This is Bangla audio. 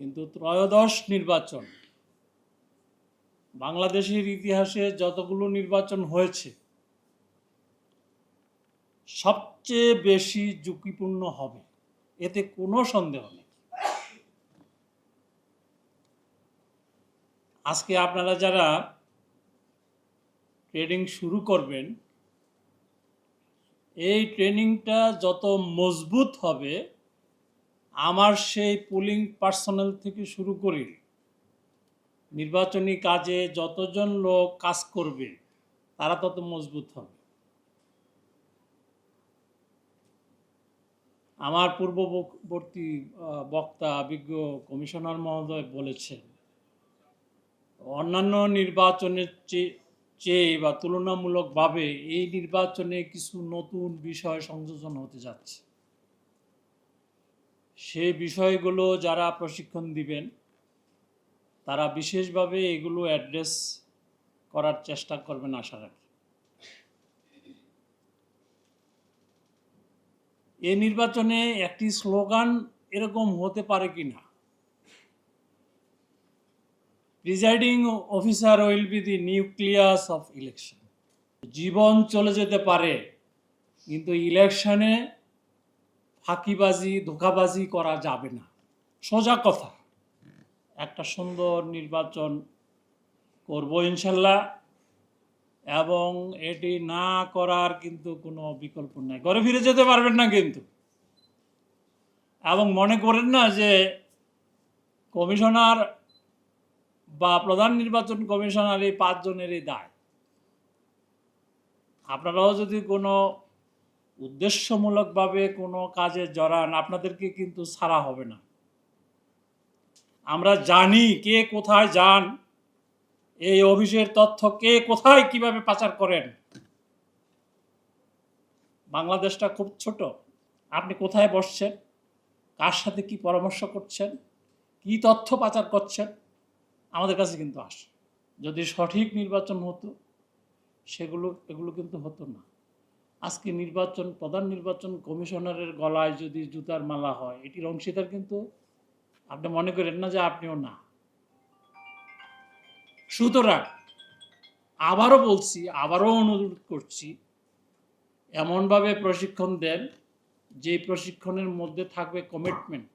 কিন্তু ত্রয়োদশ নির্বাচন, বাংলাদেশের ইতিহাসে যতগুলো নির্বাচন হয়েছে, সবচেয়ে বেশি ঝুঁকিপূর্ণ হবে, এতে কোনো সন্দেহ নেই। আজকে আপনারা যারা ট্রেডিং শুরু করবেন, এই ট্রেনিংটা যত মজবুত হবে আমার সেই পুলিং পার্সোনাল থেকে শুরু করে। নির্বাচনী কাজে যতজন লোক কাজ করবে, তারা তত মজবুত হবে। আমার পূর্ববর্তী বক্তা, বিজ্ঞ কমিশনার মহোদয় বলেছেন, অন্যান্য নির্বাচনের চেয়ে চেয়ে বা তুলনামূলকভাবে এই নির্বাচনে কিছু নতুন বিষয় সংযোজন হতে যাচ্ছে। সেই বিষয়গুলো যারা প্রশিক্ষণ দিবেন, তারা বিশেষভাবে এগুলো অ্যাড্রেস করার চেষ্টা করবেন আশা রাখি। এই নির্বাচনে একটি স্লোগান এরকম হতে পারে কি না presiding officer will be the nucleus of election জীবন চলে যেতে পারে, কিন্তু ইলেকশনে ফাঁকিবাজি, ধোকাবাজি করা যাবে না। সোজা কথা, একটা সুন্দর নির্বাচন করব ইনশাল্লাহ এবং এটি না করার কিন্তু কোনো বিকল্প নাই। ঘরে ফিরে যেতে পারবেন না কিন্তু। এবং মনে করেন না যে কমিশনার বা প্রধান নির্বাচন কমিশনার এই পাঁচজনেরই দায়। আপনারাও যদি কোনো উদ্দেশ্যমূলকভাবে কোনো কাজে জড়ান, আপনাদেরকে কিন্তু ছাড়া হবে না। আমরা জানি কে কোথায় যান, এই অফিসের তথ্য কে কোথায় কীভাবে পাচার করেন। বাংলাদেশটা খুব ছোট। আপনি কোথায় বসছেন? কার সাথে কি পরামর্শ করছেন? কি তথ্য পাচার করছেন? আমাদের কাছে কিন্তু আসে। যদি সঠিক নির্বাচন হতো, সেগুলো, এগুলো কিন্তু হতো না। আজকে নির্বাচন, প্রধান নির্বাচন কমিশনারের গলায় যদি জুতার মালা হয়, এটির অংশীদার কিন্তু আপনি মনে করেন না যে আপনিও না। সুতরাং আবারও বলছি, আবারও অনুরোধ করছি, এমনভাবে প্রশিক্ষণ দেন যে প্রশিক্ষণের মধ্যে থাকবে কমিটমেন্ট